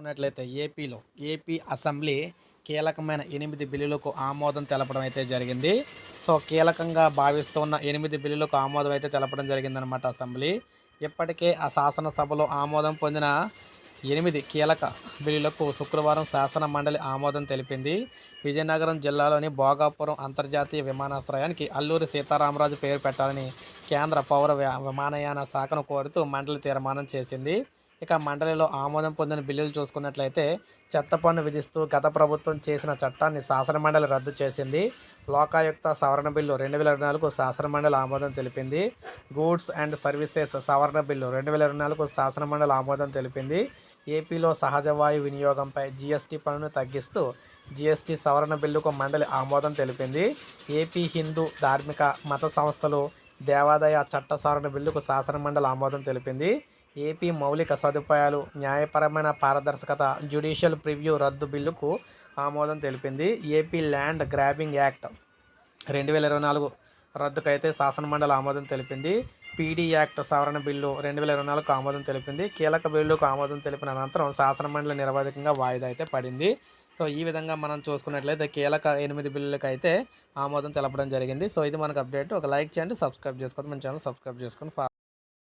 చూసుకున్నట్లయితే ఏపీలో AP assembly కీలకమైన ఎనిమిది బిల్లులకు ఆమోదం తెలపడం అయితే జరిగింది. సో కీలకంగా భావిస్తున్న ఎనిమిది బిల్లులకు ఆమోదం అయితే తెలపడం జరిగిందనమాట అసెంబ్లీ. ఇప్పటికే ఆ శాసనసభలో ఆమోదం పొందిన ఎనిమిది కీలక బిల్లులకు శుక్రవారం శాసన మండలి ఆమోదం తెలిపింది. విజయనగరం జిల్లాలోని భోగాపురం అంతర్జాతీయ విమానాశ్రయానికి అల్లూరి సీతారామరాజు పేరు పెట్టాలని కేంద్ర పౌర విమానయాన శాఖను కోరుతూ మండలి తీర్మానం చేసింది. ఇక మండలిలో ఆమోదం పొందిన బిల్లులు చూసుకున్నట్లయితే చెత్త పన్ను విధిస్తూ గత ప్రభుత్వం చేసిన చట్టాన్ని శాసనమండలి రద్దు చేసింది. లోకాయుక్త సవరణ బిల్లు రెండు వేల ఇరవై నాలుగు శాసనమండలి ఆమోదం తెలిపింది. గూడ్స్ అండ్ సర్వీసెస్ సవరణ బిల్లు రెండు వేల ఇరవై నాలుగు శాసనమండలి ఆమోదం తెలిపింది. ఏపీలో సహజ వాయు వినియోగంపై జీఎస్టీ పన్నును తగ్గిస్తూ జీఎస్టీ సవరణ బిల్లుకు మండలి ఆమోదం తెలిపింది. ఏపీ హిందూ ధార్మిక మత సంస్థలు దేవాదాయ చట్ట సవరణ బిల్లుకు శాసనమండలి ఆమోదం తెలిపింది. ఏపీ మౌలిక సదుపాయాలు న్యాయపరమైన పారదర్శకత జ్యుడిషియల్ ప్రివ్యూ రద్దు బిల్లుకు ఆమోదం తెలిపింది ఏపీ ల్యాండ్ గ్రాబింగ్ యాక్ట్. రెండు వేల ఇరవై నాలుగు రద్దుకైతే శాసనమండలి ఆమోదం తెలిపింది. పీడీ యాక్ట్ సవరణ బిల్లు రెండు వేల ఇరవై నాలుగుకు ఆమోదం తెలిపింది. కీలక బిల్లుకు ఆమోదం తెలిపిన అనంతరం శాసనమండలి నిరవధికంగా వాయిదా అయితే పడింది. సో ఈ విధంగా మనం చూసుకున్నట్లయితే కీలక ఎనిమిది బిల్లులకు అయితే ఆమోదం తెలపడం జరిగింది. సో ఇది మనకు అప్డేట్. ఒక లైక్ చేయండి సబ్స్క్రైబ్ చేసుకోండి మన ఛానల్ సబ్స్క్రైబ్ చేసుకొని ఫా